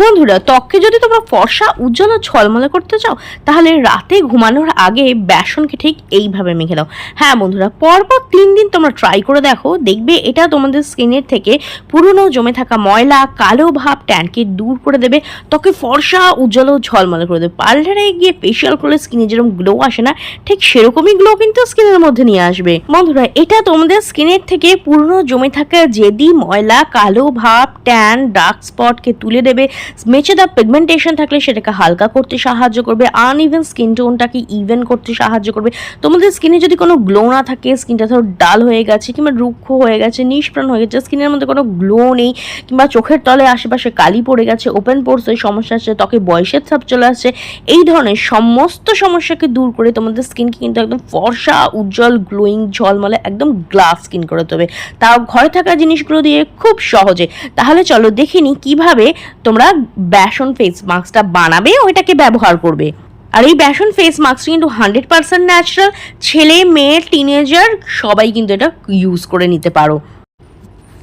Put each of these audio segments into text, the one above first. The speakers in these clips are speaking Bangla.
বন্ধুরা, ত্বককে যদি তোমরা ফর্সা, উজ্জ্বল ও ঝলমলে করতে চাও, তাহলে রাতে ঘুমানোর আগে বেসনকে ঠিক এইভাবে মেখে দাও। হ্যাঁ বন্ধুরা, পরপর তিন দিন তোমরা ট্রাই করে দেখো, দেখবে এটা তোমাদের স্কিনের থেকে পুরনো জমে থাকা ময়লা, কালো ভাব ট্যানকে দূর করে দেবে ত্বকে ফর্সা, উজ্জ্বল ও ঝলমলে করে দেবে। পার্লারে গিয়ে ফেশিয়াল করলে স্কিনে যেরকম গ্লো আসে না, ঠিক সেরকমই গ্লো কিন্তু স্কিনের মধ্যে নিয়ে আসবে। বন্ধুরা, এটা তোমাদের স্কিনের থেকে পুরনো জমে থাকা জেদি, ময়লা, কালো ভাব ট্যান ডার্ক স্পটকে তুলে দেবে। মেচেদা পিগমেন্টেশন থাকলে সেটাকে হালকা করতে সাহায্য করবে। আনইভেন স্কিন টোনটাকে ইভেন করতে সাহায্য করবে। তোমাদের স্কিনে যদি কোনো গ্লো না থাকে স্কিনটা ধরো ডাল হয়ে গেছে কিংবা রুক্ষ হয়ে গেছে, নিষ্প্রাণ হয়ে গেছে স্কিনের মধ্যে কোনো গ্লো নেই, কিংবা চোখের তলে আশেপাশে কালি পড়ে গেছে ওপেন পোর্সে সমস্যা আসছে, ত্বকে বয়সের ছাপ চলে আসছে, এই ধরনের সমস্ত সমস্যাকে দূর করে তোমাদের স্কিনকে কিন্তু একদম ফর্সা, উজ্জ্বল গ্লোয়িং ঝলমলে একদম গ্লাস স্কিন করে দেবে। তাও ঘরে থাকা জিনিসগুলো দিয়ে খুব সহজে। তাহলে চলো দেখিনি কীভাবে তোমরা বেসন ফেস মাস্কটা বানাবে, ওইটাকে ব্যবহার করবে। আর এই বেসন ফেস মাস্ক কিন্তু হান্ড্রেড পার্সেন্ট ন্যাচারাল ছেলে, মেয়ে টিনেজার সবাই কিন্তু এটা ইউজ করে নিতে পারো।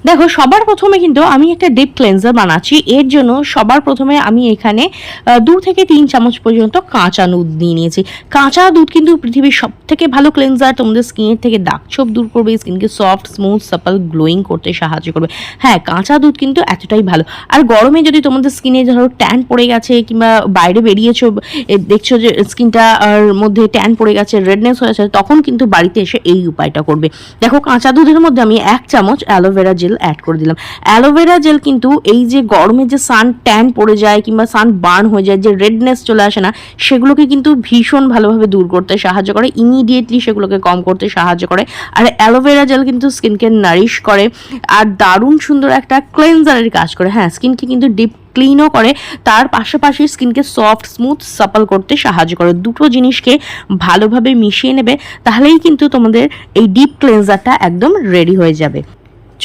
দেখো, সবার প্রথমে কিন্তু আমি একটা ডিপ ক্লেন্সার বানাচ্ছি। এর জন্য সবার প্রথমে আমি এখানে দু থেকে তিন চামচ পর্যন্ত কাঁচা দুধ নিয়ে নিয়েছি। কাঁচা দুধ কিন্তু পৃথিবীর সব থেকে ভালো ক্লেন্সার তোমাদের স্কিনের থেকে দাগ ছোপ দূর করবে স্কিনকে সফট স্মুথ সাপল গ্লোয়িং করতে সাহায্য করবে। হ্যাঁ কাঁচা দুধ কিন্তু এতটাই ভালো। আর গরমে যদি তোমাদের স্কিনে ধরো ট্যান পড়ে গেছে কিংবা বাইরে বেরিয়েছো দেখছ যে স্কিনটা মধ্যে ট্যান পড়ে গেছে রেডনেস হয়ে গেছে, তখন কিন্তু বাড়িতে এসে এই উপায়টা করবে। দেখো, কাঁচা দুধের মধ্যে আমি এক চামচ অ্যালোভেরা জেল অ্যাড করে দিলাম। অ্যালোভেরা জেল কিন্তু এই যে গরমে যে সান ট্যান পড়ে যায় কিংবা সান বার্ন হয়ে যায়, যে রেডনেস চলে আসে না, সেগুলোকে কিন্তু ভীষণ ভালোভাবে দূর করতে সাহায্য করে ইমিডিয়েটলি সেগুলোকে কম করতে সাহায্য করে। আর অ্যালোভেরা জেল কিন্তু স্কিনকে নারিশ করে, আর দারুণ সুন্দর একটা ক্লেনজারের কাজ করে। হ্যাঁ স্কিনকে কিন্তু ডিপ ক্লিনও করে, তার পাশাপাশি স্কিনকে সফট স্মুথ সাপল করতে সাহায্য করে। দুটো জিনিসকে ভালোভাবে মিশিয়ে নেবে, তাহলেই কিন্তু তোমাদের এই ডিপ ক্লেনজারটা একদম রেডি হয়ে যাবে।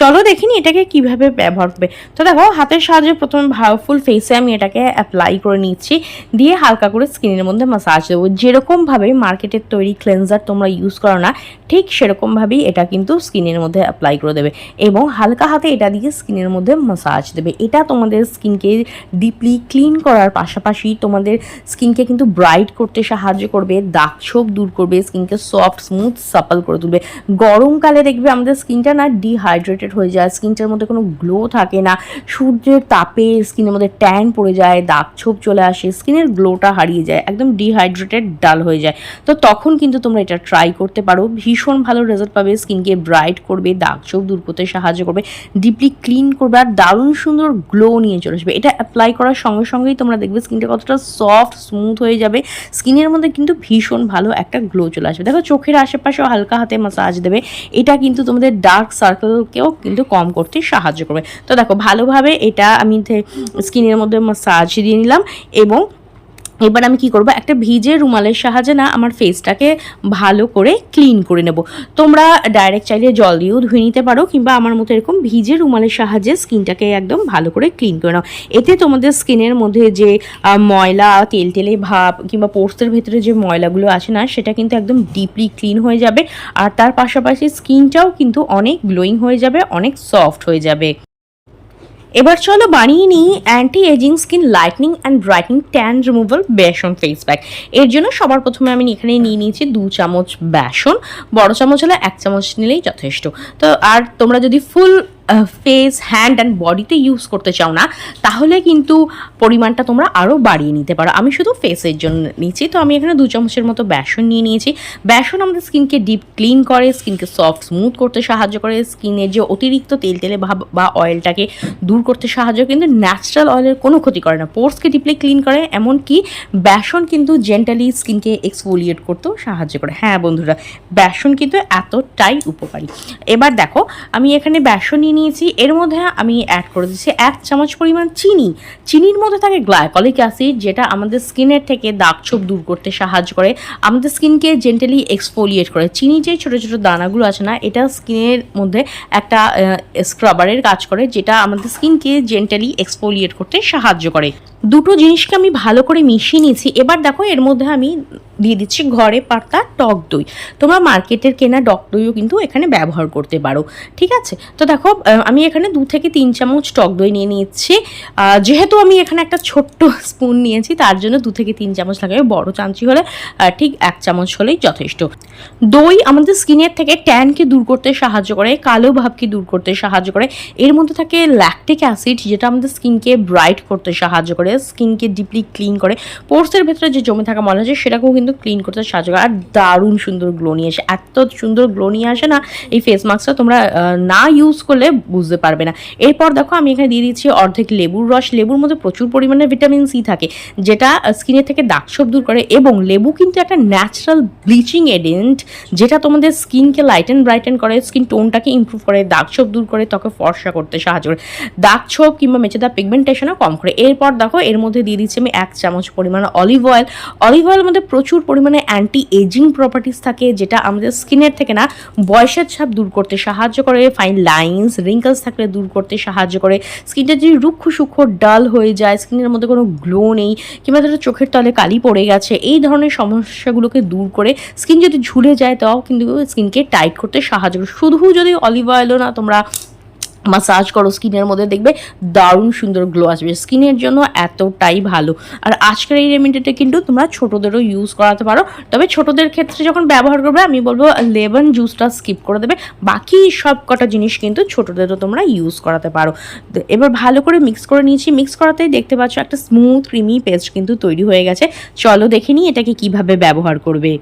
চলো দেখিনি এটাকে কীভাবে ব্যবহার করবে। তো দেখো, হাতের সাহায্যে প্রথমে ফুল ফেসে আমি এটাকে অ্যাপ্লাই করে নিচ্ছি। দিয়ে হালকা করে স্কিনের মধ্যে মাসাজ দেবো। যেরকমভাবে মার্কেটের তৈরি ক্লেন্সার তোমরা ইউজ করো না, ঠিক সেরকমভাবেই এটা কিন্তু স্কিনের মধ্যে অ্যাপ্লাই করে দেবে। এবং হালকা হাতে এটা দিয়ে স্কিনের মধ্যে মাসাজ দেবে। এটা তোমাদের স্কিনকে ডিপলি ক্লিন করার পাশাপাশি তোমাদের স্কিনকে কিন্তু ব্রাইট করতে সাহায্য করবে, দাগ ছোপ দূর করবে স্কিনকে সফট স্মুথ সাপল করে তুলবে। গরমকালে দেখবে আমাদের স্কিনটা না ডিহাইড্রেটেড হয়ে যায়, স্কিনটার মধ্যে কোনো গ্লো থাকে না, সূর্যের তাপে স্কিনের মধ্যে ট্যান পড়ে যায়, দাগ ছোপ চলে আসে স্কিনের গ্লোটা হারিয়ে যায়, একদম ডিহাইড্রেটেড ডাল হয়ে যায়। তো তখন কিন্তু তোমরা এটা ট্রাই করতে পারো, ভীষণ ভালো রেজাল্ট পাবে স্কিনকে ব্রাইট করবে, দাগ ছোপ দূর করতে সাহায্য করবে ডিপলি ক্লিন করবে আর দারুণ সুন্দর গ্লো নিয়ে চলে আসবে। এটা অ্যাপ্লাই করার সঙ্গে সঙ্গেই তোমরা দেখবে স্কিনটা কতটা সফট স্মুথ হয়ে যাবে স্কিনের মধ্যে কিন্তু ভীষণ ভালো একটা গ্লো চলে আসবে। দেখো চোখের আশেপাশেও হালকা হাতে মাসাজ দেবে, এটা কিন্তু তোমাদের ডার্ক সার্কেলকেও কিন্তু কম করতে সাহায্য করবে। তো দেখো, ভালোভাবে এটা আমি স্কিনের মধ্যে মাসাজ দিয়ে নিলাম এবং এবার আমি কি করব? একটা ভিজে রুমালের সাহায্যে না আমার ফেসটাকে ভালো করে ক্লিন করে নেব। তোমরা ডাইরেক্ট চাইলে জল দিয়েও ধুয়ে নিতে পারো কিংবা আমার মতো এরকম ভিজে রুমালের সাহায্যে স্কিনটাকে একদম ভালো করে ক্লিন করে নাও। এতে তোমাদের স্কিনের মধ্যে যে ময়লা তেল তেলে ভাব কিংবা পোর্সের ভেতরে যে ময়লাগুলো আছে না, সেটা কিন্তু একদম ডিপলি ক্লিন হয়ে যাবে। আর তার পাশাপাশি স্কিনটাও কিন্তু অনেক গ্লোয়িং হয়ে যাবে, অনেক সফট হয়ে যাবে। এবার চলো বানিয়ে নিই anti ageing skin lightening and brightening tan removal besan face pack এর জন্য সবার প্রথমে আমি এখানে নিয়ে নিয়েছি দু চামচ বেসন, বড় চামচ হলে এক চামচ নিলেই যথেষ্ট। তো আর তোমরা যদি ফুল ফেস হ্যান্ড অ্যান্ড বডিতে ইউজ করতে চাও না, তাহলে কিন্তু পরিমাণটা তোমরা আরও বাড়িয়ে নিতে পারো। আমি শুধু ফেসের জন্য নিচ্ছি, তো আমি এখানে দু চামচের মতো বেসন নিয়ে নিয়েছি। বেসন আমাদের স্কিনকে ডিপ ক্লিন করে স্কিনকে সফট স্মুথ করতে সাহায্য করে স্কিনের যে অতিরিক্ত তেল, তেলে ভাব বা অয়েলটাকে দূর করতে সাহায্য কিন্তু ন্যাচারাল অয়েলের কোনো ক্ষতি করে না। পোর্সকে ডিপলি ক্লিন করে, এমনকি বেসন কিন্তু জেন্টালি স্কিনকে এক্সফোলিয়েট করতেও সাহায্য করে। হ্যাঁ বন্ধুরা, বেসন কিন্তু এতটাই উপকারী। এবার দেখো, আমি এখানে বেসন নিয়ে নিয়েছি। এর মধ্যে আমি অ্যাড করে দিচ্ছি এক চামচ পরিমাণ চিনি। চিনির মধ্যে থাকে গ্লাইকলিক অ্যাসিড যেটা আমাদের স্কিনের থেকে দাগ ছোপ দূর করতে সাহায্য করে। আমাদের স্কিনকে জেন্টালি এক্সফোলিয়েট করে। চিনি যে ছোটো ছোটো দানাগুলো আছে না, এটা স্কিনের মধ্যে একটা স্ক্রাবারের কাজ করে, যেটা আমাদের স্কিনকে জেন্টালি এক্সফোলিয়েট করতে সাহায্য করে। দুটো জিনিসকে আমি ভালো করে মিশিয়ে নিয়েছি। এবার দেখো, এর মধ্যে আমি দিয়ে দিচ্ছি ঘরে পাতা, টক দই। তোমরা মার্কেটের কেনা টক দইও কিন্তু এখানে ব্যবহার করতে পারো, ঠিক আছে? তো দেখো আমি এখানে দু থেকে তিন চামচ টক দই নিয়ে নিচ্ছি যেহেতু আমি এখানে একটা ছোট্ট স্পুন নিয়েছি, তার জন্য দু থেকে তিন চামচ লাগবে বড় চামচি হলে ঠিক এক চামচ হলেই যথেষ্ট। দই আমাদের স্কিনের থেকে ট্যানকে দূর করতে সাহায্য করে, কালো ভাবকে দূর করতে সাহায্য করে। এর মধ্যে থাকে ল্যাকটিক অ্যাসিড যেটা আমাদের স্কিনকে ব্রাইট করতে সাহায্য করে। স্কিনকে ডিপলি ক্লিন করে। পোর্সের ভেতরে যে জমে থাকা ময়লা আছে, সেটাকেও কিন্তু ক্লিন করতে সাহায্য করে। আর দারুণ সুন্দর গ্লো নিয়ে আসে। এত সুন্দর গ্লো নিয়ে আসে না, এই ফেস মাস্কটা তোমরা না ইউজ করলে বুঝতে পারবে না। এরপর দেখো, আমি এখানে দিয়ে দিচ্ছি অর্ধেক লেবুর রস। লেবুর মধ্যে প্রচুর পরিমাণে ভিটামিন সি থাকে, যেটা স্কিনের থেকে দাগছোপ দূর করে এবং লেবু কিন্তু একটা ন্যাচারাল ব্লিচিং এজেন্ট যেটা তোমাদের স্কিনকে লাইটেন ব্রাইটেন করে স্কিন টোনটাকে ইমপ্রুভ করে দাগছোপ দূর করে, ত্বকে ফর্সা করতে সাহায্য করে। দাগ ছোপ কিংবা মেচেদা পিগমেন্টেশনও কম করে। এরপর দেখো এর মধ্যে দিয়ে দিচ্ছি আমি এক চামচ পরিমাণ অলিভ অয়েল অলিভ অয়েলের মধ্যে প্রচুর পরিমাণে অ্যান্টি এজিং প্রপার্টিস থাকে, যেটা আমাদের স্কিনের থেকে না বয়সের ছাপ দূর করতে সাহায্য করে ফাইন লাইন্স রিঙ্কলস থাকলে দূর করতে সাহায্য করে। স্কিনটা যদি রুক্ষ সূক্ষ্ম ডাল হয়ে যায়, স্কিনের মধ্যে কোনো গ্লো নেই, কিংবা ধরো চোখের তলে কালি পড়ে গেছে, এই ধরনের সমস্যাগুলোকে দূর করে স্কিন যদি ঝুলে যায়, তাও কিন্তু স্কিনকে টাইট করতে সাহায্য করে। শুধু যদি অলিভ অয়েলও না, তোমরা মাসাজ করো, স্কিনের মধ্যে দেখবে দারুণ সুন্দর গ্লো আসবে। স্কিনের জন্য এতটাই ভালো। আর আজকের এই রেমেডিটা কিন্তু তোমরা ছোটোদেরও ইউজ করাতে পারো। তবে ছোটোদের ক্ষেত্রে যখন ব্যবহার করবে, আমি বলব লেবন জুসটা স্কিপ করে দেবে। বাকি সব কটা জিনিস কিন্তু ছোটোদেরও তোমরা ইউজ করাতে পারো। এবার ভালো করে মিক্স করে নিয়েছি। মিক্স করাতেই দেখতে পাচ্ছ একটা স্মুথ ক্রিমি পেস্ট কিন্তু তৈরি হয়ে গেছে। চলো দেখে নিই এটাকে কীভাবে ব্যবহার করবে।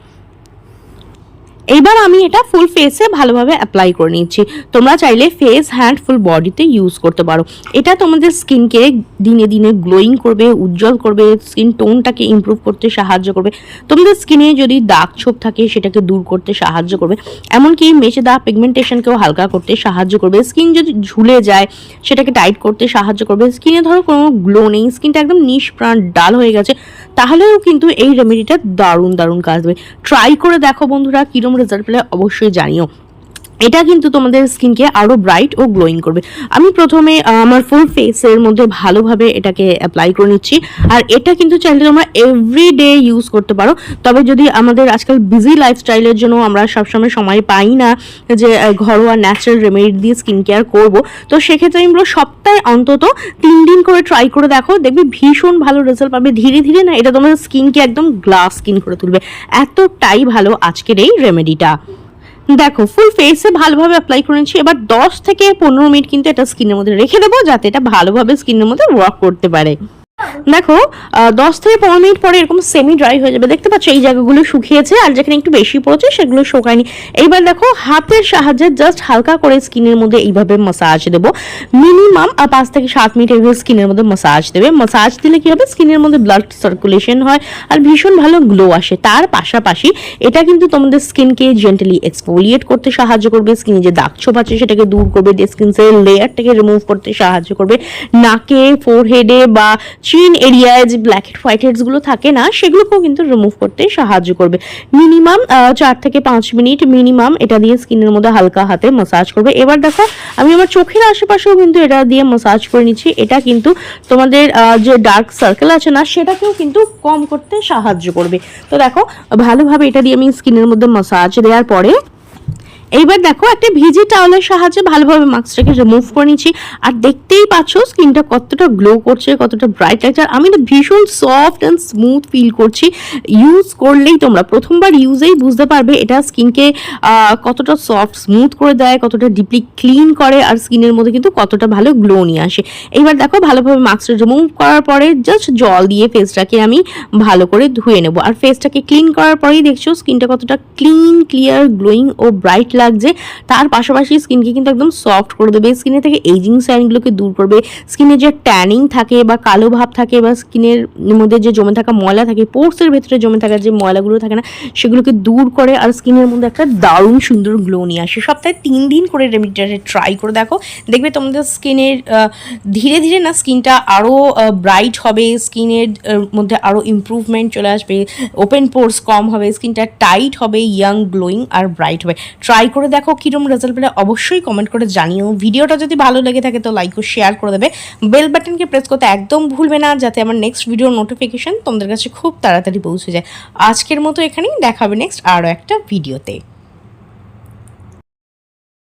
এইবার আমি এটা ফুল ফেসে ভালোভাবে অ্যাপ্লাই করে নিচ্ছি। তোমরা চাইলে ফেস হ্যান্ড ফুল বডিতে ইউজ করতে পারো। এটা তোমাদের স্কিনকে দিনে দিনে গ্লোয়িং করবে, উজ্জ্বল করবে স্কিন টোনটাকে ইমপ্রুভ করতে সাহায্য করবে। তোমাদের স্কিনে যদি দাগ ছোপ থাকে, সেটাকে দূর করতে সাহায্য করবে। এমনকি মেচে দাগ পিগমেন্টেশনকেও হালকা করতে সাহায্য করবে। স্কিন যদি ঝুলে যায়, সেটাকে টাইট করতে সাহায্য করবে। স্কিনে ধরো কোনো গ্লো নেই স্কিনটা একদম নিষ্প্রাণ ডাল হয়ে গেছে, তাহলেও কিন্তু এই রেমেডিটা দারুণ দারুণ কাজ দেবে। ট্রাই করে দেখো বন্ধুরা কিরম রেজাল্ট পেলে অবশ্যই জানিও। এটা কিন্তু তোমাদের স্কিনকে আরও ব্রাইট ও গ্লোয়িং করবে। আমি প্রথমে আমার ফুল ফেসের মধ্যে ভালোভাবে এটাকে অ্যাপ্লাই করে নিচ্ছি। আর এটা কিন্তু চাইলে তোমরা এভরি ডে ইউজ করতে পারো। তবে যদি আমাদের আজকাল বিজি লাইফস্টাইলের জন্য আমরা সবসময় সময় পাই না যে ঘরোয়া ন্যাচারাল রেমেডি দিয়ে স্কিন কেয়ার করব, তো সেক্ষেত্রে আমি বলব সপ্তাহে অন্তত তিন দিন করে ট্রাই করে দেখো, দেখবে ভীষণ ভালো রেজাল্ট পাবে। ধীরে ধীরে না, এটা তোমাদের স্কিনকে একদম গ্লাস স্কিন করে তুলবে। এতটাই ভালো আজকের এই রেমেডিটা দেখো ফুল ফেসে ভালোভাবে অ্যাপ্লাই করে নিচ্ছি। এবার দশ থেকে পনেরো মিনিট কিন্তু এটা স্কিনের মধ্যে রেখে দেবো, যাতে এটা ভালোভাবে স্কিনের মধ্যে ওয়ার্ক করতে পারে। দেখো দশ থেকে পনেরো মিনিট পরে এরকম সেমি ড্রাই হয়ে যাবে। দেখতে পাচ্ছ, এই জায়গাগুলো শুকিয়েছে আর যেখানে একটু বেশি পড়েছে সেগুলো শুকায়নি। এইবার দেখো, হাতের সাহায্যে জাস্ট হালকা করে স্কিনের মধ্যে এইভাবে মাসাজ দেবো। মিনিমাম পাঁচ থেকে সাত মিনিট এইভাবে স্কিনের মধ্যে মাসাজ দেবে। মাসাজ দিলে কি হবে? স্কিনের মধ্যে ব্লাড সার্কুলেশন হয় আর ভীষণ ভালো গ্লো আসে। তার পাশাপাশি এটা কিন্তু তোমাদের স্কিনকে জেন্টালি এক্সফোলিয়েট করতে সাহায্য করবে। স্কিনে যে দাগ ছোপ আছে সেটাকে দূর করবে। স্কিনের লেয়ারটাকে রিমুভ করতে সাহায্য করবে। নাকে ফোরহেডে বা চিন এরিয়ায় যে ব্ল্যাক হেড হোয়াইট হেডসগুলো থাকে না, সেগুলোকেও কিন্তু রিমুভ করতে সাহায্য করবে। মিনিমাম চার থেকে পাঁচ মিনিট মিনিমাম এটা দিয়ে স্কিনের মধ্যে হালকা হাতে মাসাজ করবে। এবার দেখো, আমি আমার চোখের আশেপাশেও কিন্তু এটা দিয়ে মাসাজ করে নিচ্ছি। এটা কিন্তু তোমাদের যে ডার্ক সার্কেল আছে না, সেটাকেও কিন্তু কম করতে সাহায্য করবে। তো দেখো, ভালোভাবে এটা দিয়ে আমি স্কিনের মধ্যে মাসাজ দেওয়ার পরে এইবার দেখো একটা ভিজি টাওয়ালের সাহায্যে ভালোভাবে মাস্কটাকে রিমুভ করে নিচ্ছি। আর দেখতেই পাচ্ছ স্কিনটা কতটা গ্লো করছে, কতটা ব্রাইট লাগছে। আর আমি না ভীষণ সফট অ্যান্ড স্মুথ ফিল করছি। ইউজ করলেই তোমরা প্রথমবার ইউজেই বুঝতে পারবে এটা স্কিনকে কতটা সফট স্মুথ করে দেয়, কতটা ডিপলি ক্লিন করে, আর স্কিনের মধ্যে কিন্তু কতটা ভালো গ্লো নিয়ে আসে। এইবার দেখো ভালোভাবে মাস্কটা রিমুভ করার পরে জাস্ট জল দিয়ে ফেসটাকে আমি ভালো করে ধুয়ে নেব। আর ফেসটাকে ক্লিন করার পরেই দেখছ স্কিনটা কতটা ক্লিন ক্লিয়ার গ্লোয়িং ও ব্রাইট লাগছে। তার পাশাপাশি স্কিনকে কিন্তু একদম সফট করে দেবে। স্কিনে থেকে এইজিং সাইনগুলোকে দূর করবে। স্কিনে যে ট্যানিং থাকে বা কালো ভাব থাকে বা স্কিনের মধ্যে যে জমে থাকা ময়লা থাকে পোর্সের ভেতরে জমে থাকা যে ময়লাগুলো থাকে না, সেগুলোকে দূর করে আর স্কিনের মধ্যে একটা দারুণ সুন্দর গ্লো নিয়ে আসে। সপ্তাহে তিন দিন করে রেমিডিটা ট্রাই করে দেখো। দেখবে তোমাদের স্কিনের ধীরে ধীরে না স্কিনটা আরও ব্রাইট হবে। স্কিনের মধ্যে আরও ইম্প্রুভমেন্ট চলে আসবে। ওপেন পোর্স কম হবে। স্কিনটা টাইট হবে ইয়াং গ্লোয়িং আর ব্রাইট হবে। ট্রাই করে দেখো, কিরম রেজাল্ট পেলে অবশ্যই কমেন্ট করে জানিও। ভিডিওটা যদি ভালো লেগে থাকে তো লাইক ও শেয়ার করে দেবে। বেল বাটনকে প্রেস করতে একদম ভুলবে না, যাতে আমার নেক্সট ভিডিওর নোটিফিকেশন তোমাদের কাছে খুব তাড়াতাড়ি পৌঁছে যায়। আজকের মতো এখানেই দেখাবে নেক্সট আরও একটা ভিডিওতে